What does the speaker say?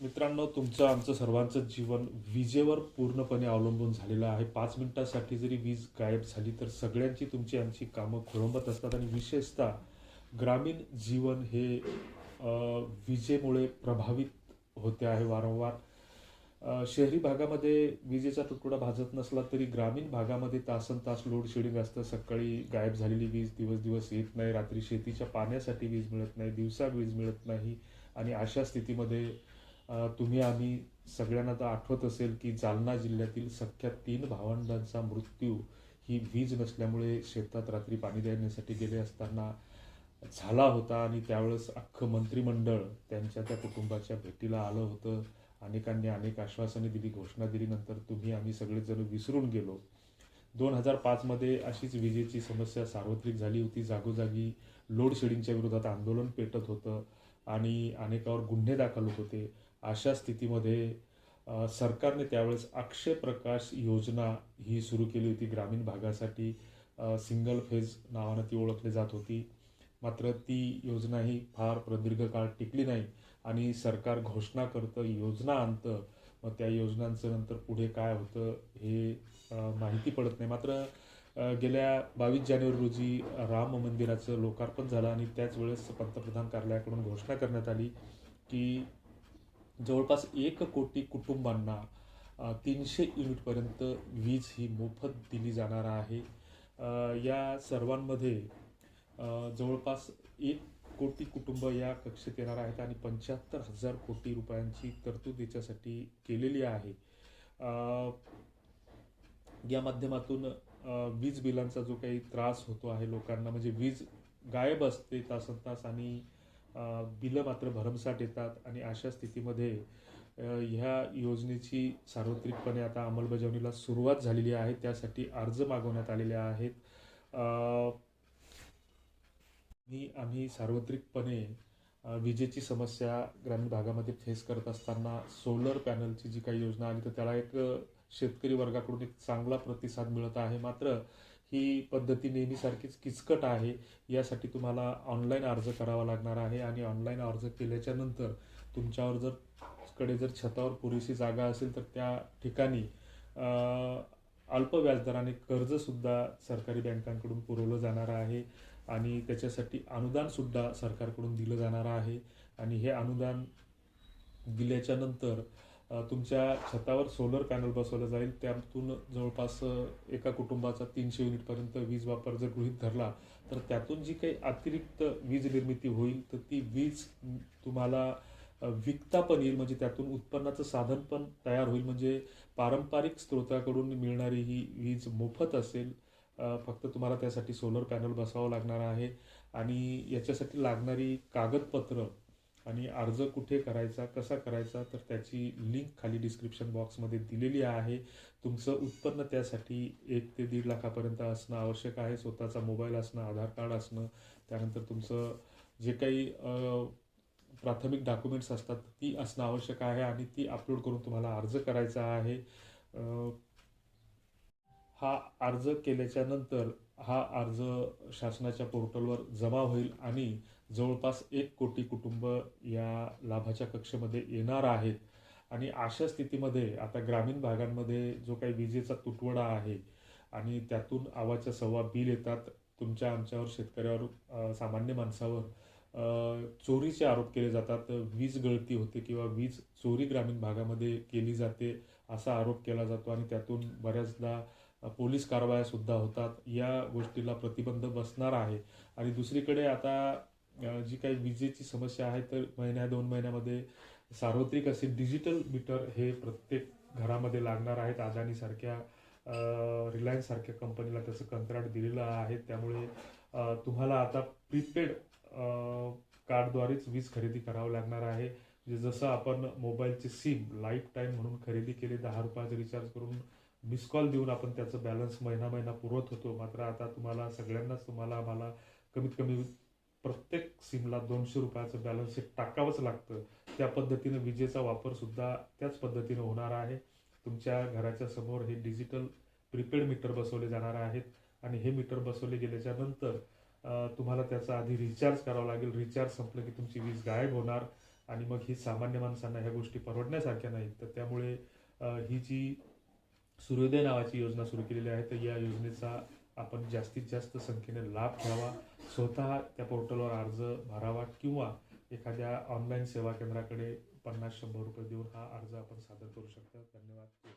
मित्रांनो तुमचं आमचं सर्वांचं जीवन विजेवर पूर्णपणे अवलंबून झालेलं आहे. पाच मिनिटासाठी जरी वीज गायब झाली तर सगळ्यांची तुमची आमची कामं खोळंबत असतात. आणि विशेषतः ग्रामीण जीवन हे विजेमुळे प्रभावित होते आहे वारंवार. शहरी भागामध्ये विजेचा तुटवडा भाजत नसला तरी ग्रामीण भागामध्ये तासन तास लोड शेडिंग असतं. सकाळी गायब झालेली वीज दिवस दिवस येत नाही. रात्री शेतीच्या पाण्यासाठी वीज मिळत नाही. दिवसा वीज मिळत नाही. आणि अशा स्थितीमध्ये तुम्ही आम्ही सगळ्यांना तर आठवत असेल की जालना जिल्ह्यातील सख्या तीन भावंडांचा मृत्यू ही वीज नसल्यामुळे शेतात रात्री पाणी देण्यासाठी गेले असताना झाला होता आणि त्यावेळेस अख्खं मंत्रिमंडळ त्यांच्या त्या कुटुंबाच्या भेटीला आलं होतं. अनेकांनी अनेक आश्वासने दिली घोषणा दिली. नंतर तुम्ही आम्ही सगळेजण विसरून गेलो. दोन हजार पाचमध्ये अशीच विजेची समस्या सार्वत्रिक झाली होती. जागोजागी लोडशेडिंगच्या विरोधात आंदोलन पेटत होतं. आणि अनेकावर गुन्हे दाखल होत होते. अशा स्थितीमध्ये सरकारने त्यावेळेस अक्षय प्रकाश योजना ही सुरू केली होती. ग्रामीण भागासाठी सिंगल फेज नावानं ती ओळखली जात होती. मात्र ती योजना ही फार प्रदीर्घ काळ टिकली नाही आणि सरकार घोषणा करतं योजना आणतं. मग त्या योजनांचं नंतर पुढे काय होतं हे माहिती पडत नाही. मात्र गेल्या बावीस जानेवारी रोजी राम मंदिराचं लोकार्पण झालं आणि त्याच वेळेस पंतप्रधान कार्यालयाकडून घोषणा करण्यात आली की जवळपास एक कोटी कुटुंबांना तीनशे युनिटपर्यंत वीज ही मोफत दिली जाणार आहे. या सर्वांमध्ये जवळपास एक कोटी कुटुंब या कक्षेत येणार आहेत आणि पंच्याहत्तर हजार कोटी रुपयांची तरतूद याच्यासाठी केलेली आहे. या माध्यमातून वीज बिलांचा जो काही त्रास होतो आहे लोकांना म्हणजे वीज गायब असते तासन तास आणि बिलं मात्र भरमसाठ येतात आणि अशा स्थितीमध्ये ह्या योजनेची सार्वत्रिकपणे आता अंमलबजावणीला सुरुवात झालेली आहे. त्यासाठी अर्ज मागवण्यात आलेले आहेत. मी आम्ही सार्वत्रिकपणे विजेची समस्या ग्रामीण भागामध्ये फेस करत असताना सोलर पॅनलची जी काही योजना आली तर त्याला एक शेतकरी वर्गाकडून एक चांगला प्रतिसाद मिळत आहे. मात्र ही पद्धती नेहमीसारखीच किचकट आहे. यासाठी तुम्हाला ऑनलाईन अर्ज करावा लागणार आहे आणि ऑनलाईन अर्ज केल्याच्यानंतर तुमच्यावर जर कडे जर छतावर पुरेशी जागा असेल तर त्या ठिकाणी अल्प व्याजदराने कर्जसुद्धा सरकारी बँकांकडून पुरवलं जाणार आहे आणि त्याच्यासाठी अनुदानसुद्धा सरकारकडून दिलं जाणार आहे. आणि हे अनुदान दिल्याच्यानंतर तुमच्या छतावर सोलर पॅनल बसवलं जाईल. त्यातून जवळपास एका कुटुंबाचा तीनशे युनिटपर्यंत वीज वापर जर गृहीत धरला तर त्यातून जी काही अतिरिक्त वीज निर्मिती होईल तर ती वीज तुम्हाला विकता पण येईल. म्हणजे त्यातून उत्पन्नाचं साधन पण तयार होईल. म्हणजे पारंपरिक स्रोताकडून मिळणारी ही वीज मोफत असेल फक्त तुम्हाला त्यासाठी सोलर पॅनल बसावं लागणार आहे. आणि याच्यासाठी लागणारी कागदपत्र आणि अर्ज कुठे करायचा कसा करायचा तर त्याची लिंक खाली डिस्क्रिप्शन बॉक्समध्ये दिलेली आहे. तुमचं उत्पन्न त्यासाठी एक ते दीड लाखापर्यंत असणं आवश्यक आहे. स्वतःचा मोबाईल असणं आधार कार्ड असणं त्यानंतर तुमचं जे काही प्राथमिक डॉक्युमेंट्स असतात ती असणं आवश्यक आहे आणि ती अपलोड करून तुम्हाला अर्ज करायचा आहे. हा अर्ज केल्याच्यानंतर हा अर्ज शासनाच्या पोर्टलवर जमा होईल आणि जवळपास एक कोटी कुटुंब या लाभाच्या कक्षेमध्ये येणार आहेत. आणि अशा स्थितीमध्ये आता ग्रामीण भागांमध्ये जो काही विजेचा तुटवडा आहे आणि त्यातून आवाच्या सव्वा बिल येतात तुमच्या आमच्यावर शेतकऱ्यावर सामान्य माणसावर चोरीचे आरोप केले जातात. वीज गळती होते किंवा वीज चोरी ग्रामीण भागामध्ये केली जाते असा आरोप केला जातो आणि त्यातून बऱ्याचदा पोलीस कारवाया सुद्धा होतात. या गोष्टीला प्रतिबंध बसणार आहे. आणि दुसरीकडे आता जी काही विजेची समस्या आहे तर महिन्या दोन महिन्यामध्ये सार्वत्रिक असे डिजिटल मीटर हे प्रत्येक घरामध्ये लागणार आहेत. अदानीसारख्या रिलायन्ससारख्या कंपनीला त्याचं कंत्राट दिलेलं आहे. त्यामुळे तुम्हाला आता प्रीपेड कार्डद्वारेच वीज खरेदी करावं लागणार आहे. म्हणजे जसं आपण मोबाईलचे सिम लाईफ टाईम म्हणून खरेदी केले दहा रुपयाचं रिचार्ज करून मिस कॉल देऊन आपण त्याचं बॅलन्स महिना महिना पुरवत होतो. मात्र आता तुम्हाला सगळ्यांनाच तुम्हाला आम्हाला कमीत कमी प्रत्येक सिमला दोनशे रुपयाचं बॅलन्स हे टाकावंच लागतं. त्या पद्धतीनं विजेचा वापर सुद्धा त्याच पद्धतीनं होणार आहे. तुमच्या घराच्या समोर हे डिजिटल प्रीपेड मीटर बसवले जाणार आहेत आणि हे मीटर बसवले गेल्याच्यानंतर तुम्हाला त्याचा आधी रिचार्ज करावा लागेल. रिचार्ज संपलं की तुमची वीज गायब होणार आणि मग ही सामान्य माणसांना ह्या गोष्टी परवडण्यासारख्या नाहीत. तर त्यामुळे ही जी सूर्योदय नावाची योजना सुरू केलेली आहे. तर या योजनेचा आपण जास्तीत जास्त संख्येने लाभ घ्यावा. स्वतः त्या पोर्टलवर अर्ज भरावा किंवा एखाद्या ऑनलाईन सेवा केंद्राकडे पन्नास शंभर रुपये देऊन हा अर्ज आपण सादर करू शकता. धन्यवाद.